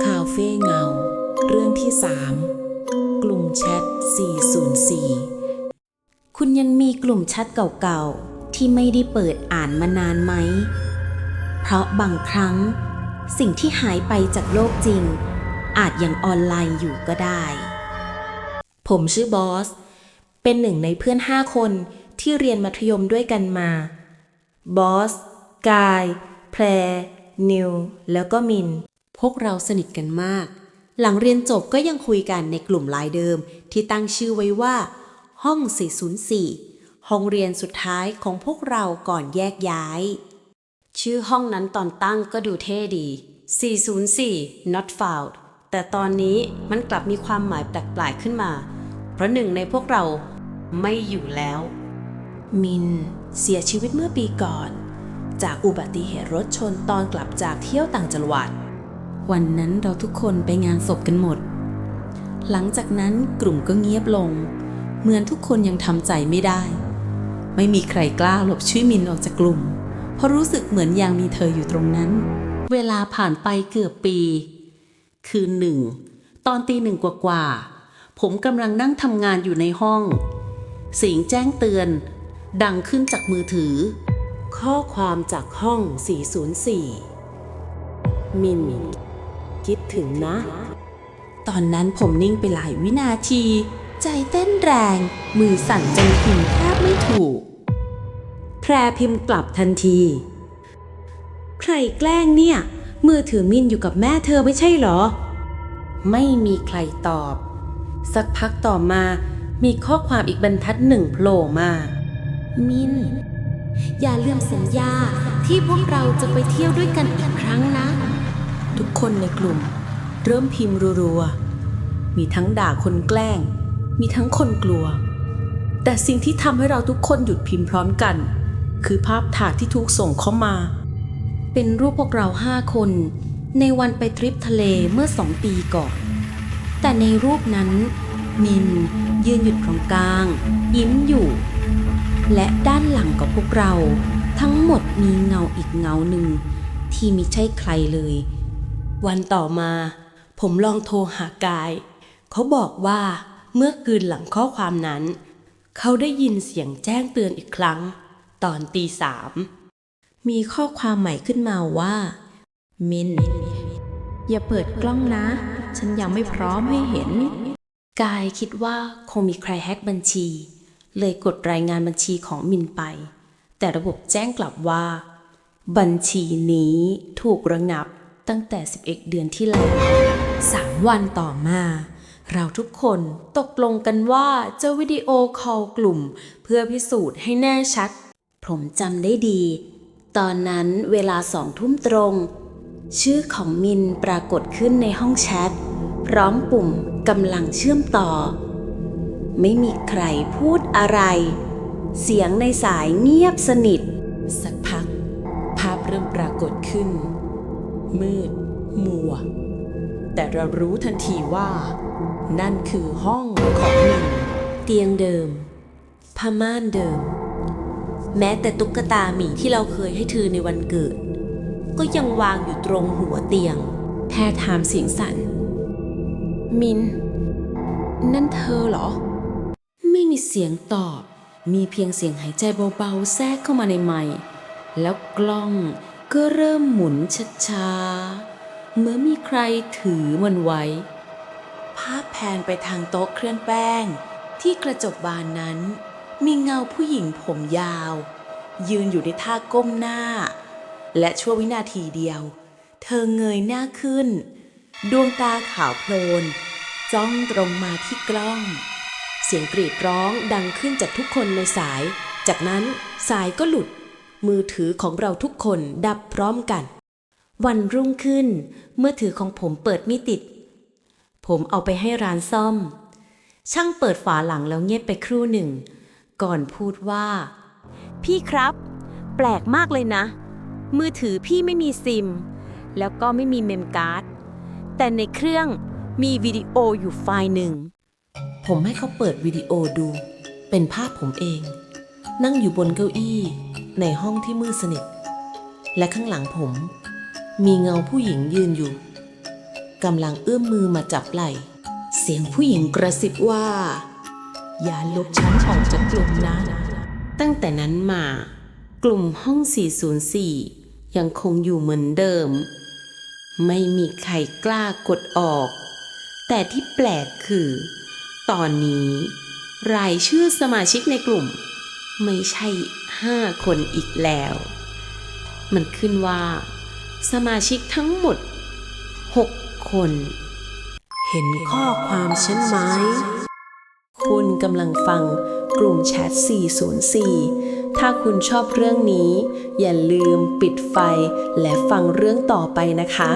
คาเฟ่เงา เรื่องที่ 3 กลุ่มแชท 404 คุณยังมีกลุ่มแชทเก่าๆ ที่ไม่ได้เปิดอ่านมานานไหม เพราะบางครั้ง สิ่งที่หายไปจากโลกจริง อาจยังออนไลน์อยู่ก็ได้ ผมชื่อบอส เป็นหนึ่งในเพื่อนห้าคนที่เรียนมัธยมด้วยกันมา บอส กาย แพร นิว แล้วก็มิน พวกเราสนิทกันมาก หลังเรียนจบก็ยังคุยกันในกลุ่มไลน์เดิมที่ตั้งชื่อไว้ว่า ห้อง 404 ห้องเรียนสุดท้ายของพวกเราก่อนแยกย้าย ชื่อห้องนั้นตอนตั้งก็ดูเท่ดี 404 not found แต่ตอนนี้มันกลับมีความหมายแปลกๆขึ้นมา เพราะหนึ่งในพวกเราไม่อยู่แล้ว มิน เสียชีวิตเมื่อปีก่อน จากอุบัติเหตุรถชนตอนกลับจากเที่ยวต่างจังหวัด วันนั้นเราทุกคนไปงานศพกันหมด หลังจากนั้นกลุ่มก็เงียบลง เหมือนทุกคนยังทำใจไม่ได้ ไม่มีใครกล้าหลบชื่อมินออกจากกลุ่ม เพราะรู้สึกเหมือนยังมีเธออยู่ตรงนั้น เวลาผ่านไปเกือบปี คืนหนึ่ง ตอนตีหนึ่งกว่าๆผมกำลังนั่งทำงานอยู่ในห้อง เสียงแจ้งเตือน ดังขึ้นจากมือถือ ข้อความจากห้อง 404 มิน คิดถึงนะ ตอนนั้นผมนิ่งไปหลายวินาที ใจเต้นแรง มือสั่นจนพิมพ์แทบไม่ถูก แพรพิมพ์กลับทันที ใครแกล้งเนี่ย มือถือมินอยู่กับแม่เธอไม่ใช่เหรอ ไม่มีใครตอบ สักพักต่อมามีข้อความอีกบรรทัดหนึ่งโผล่มา มิน อย่าลืมสัญญาที่พวกเราจะไปเที่ยวด้วยกันอีกครั้งนะ ทุกคนในกลุ่ม เริ่มพิมพ์รัวๆ มีทั้งด่าคนแกล้ง มีทั้งคนกลัว แต่สิ่งที่ทำให้เราทุกคนหยุดพิมพ์พร้อมกัน คือภาพถ่ายที่ถูกส่งเข้ามา เป็นรูปพวกเราห้าคน ในวันไปทริปทะเลเมื่อสองปีก่อน แต่ในรูปนั้น มินยืนหยุดตรงกลาง ยิ้มอยู่ และด้านหลังของพวกเรา ทั้งหมดมีเงาอีกเงาหนึ่งที่มิใช่ใครเลย วันต่อมา ผมลองโทรหากาย เขาบอกว่าเมื่อคืนหลังข้อความนั้น เขาได้ยินเสียงแจ้งเตือนอีกครั้ง ตอนตีสามมีข้อความใหม่ขึ้นมาว่า มิน อย่าเปิดกล้องนะ ฉันยังไม่พร้อมให้เห็น กายคิดว่าคงมีใครแฮ็กบัญชี เลยกดรายงานบัญชีของมินไป แต่ระบบแจ้งกลับว่า บัญชีนี้ถูกระงับ ตั้งแต่ 11 เดือนที่แล้วสามวันต่อมา เราทุกคนตกลงกันว่าจะวิดีโอคอลกลุ่ม เพื่อพิสูจน์ให้แน่ชัด ผมจำได้ดี ตอนนั้นเวลาสองทุ่มตรง ชื่อของมินปรากฏขึ้นในห้องแชท พร้อมปุ่มกำลังเชื่อมต่อ ไม่มีใครพูดอะไร เสียงในสายเงียบสนิท สักพัก ภาพเริ่มปรากฏขึ้น มืด มัว แต่เรารู้ทันทีว่า นั่นคือห้องของมินเตียงเดิมผ้าม่านเดิม แม้แต่ตุ๊กตาหมีที่เราเคยให้เธอในวันเกิด ก็ยังวางอยู่ตรงหัวเตียง แพรถามเสียงสั่น มิน นั่นเธอเหรอ ไม่มีเสียงตอบ มีเพียงเสียงหายใจเบาๆ แทรกเข้ามาในไมค์แล้วกล้อง ก็เริ่มหมุนช้าๆเหมื่อนมีใครถือมันไว้ ภาพแพนไปทางโต๊ะเคลื่อนแป้ง ที่กระจกบานนั้น มีเงาผู้หญิงผมยาว ยืนอยู่ในท่าก้มหน้า และชั่ววินาทีเดียว เธอเงยหน้าขึ้น ดวงตาขาวโพลน จ้องตรงมาที่กล้อง เสียงกรีดร้องดังขึ้นจากทุกคนในสาย จากนั้นสายก็หลุด มือถือของเราทุกคนดับพร้อมกัน วันรุ่งขึ้นเมื่อถือของผมเปิดไม่ติด ผมเอาไปให้ร้านซ่อม ช่างเปิดฝาหลังแล้วเงียบไปครู่หนึ่ง ก่อนพูดว่า พี่ครับ แปลกมากเลยนะ มือถือพี่ไม่มีซิม แล้วก็ไม่มีเมมการ์ด แต่ในเครื่องมีวิดีโออยู่ไฟล์หนึ่ง ผมให้เขาเปิดวิดีโอดู เป็นภาพผมเอง นั่งอยู่บนเก้าอี้ในห้องที่มืดสนิท และข้างหลังผม มีเงาผู้หญิงยืนอยู่กำลังเอื้อมมือมาจับไหล่ เสียงผู้หญิงกระซิบว่า อย่าลบฉันออกจากกลุ่มนะ ตั้งแต่นั้นมา กลุ่มห้อง 404 ยังคงอยู่เหมือนเดิม ไม่มีใครกล้ากดออก แต่ที่แปลกคือ ตอนนี้ รายชื่อสมาชิกในกลุ่ม ไม่ใช่ห้าคนอีกแล้ว มันขึ้นว่า สมาชิกทั้งหมด6คน เห็นข้อความฉันไหม คุณกำลังฟังกลุ่มแชท 404 ถ้าคุณชอบเรื่องนี้ อย่าลืมปิดไฟและฟังเรื่องต่อไปนะคะ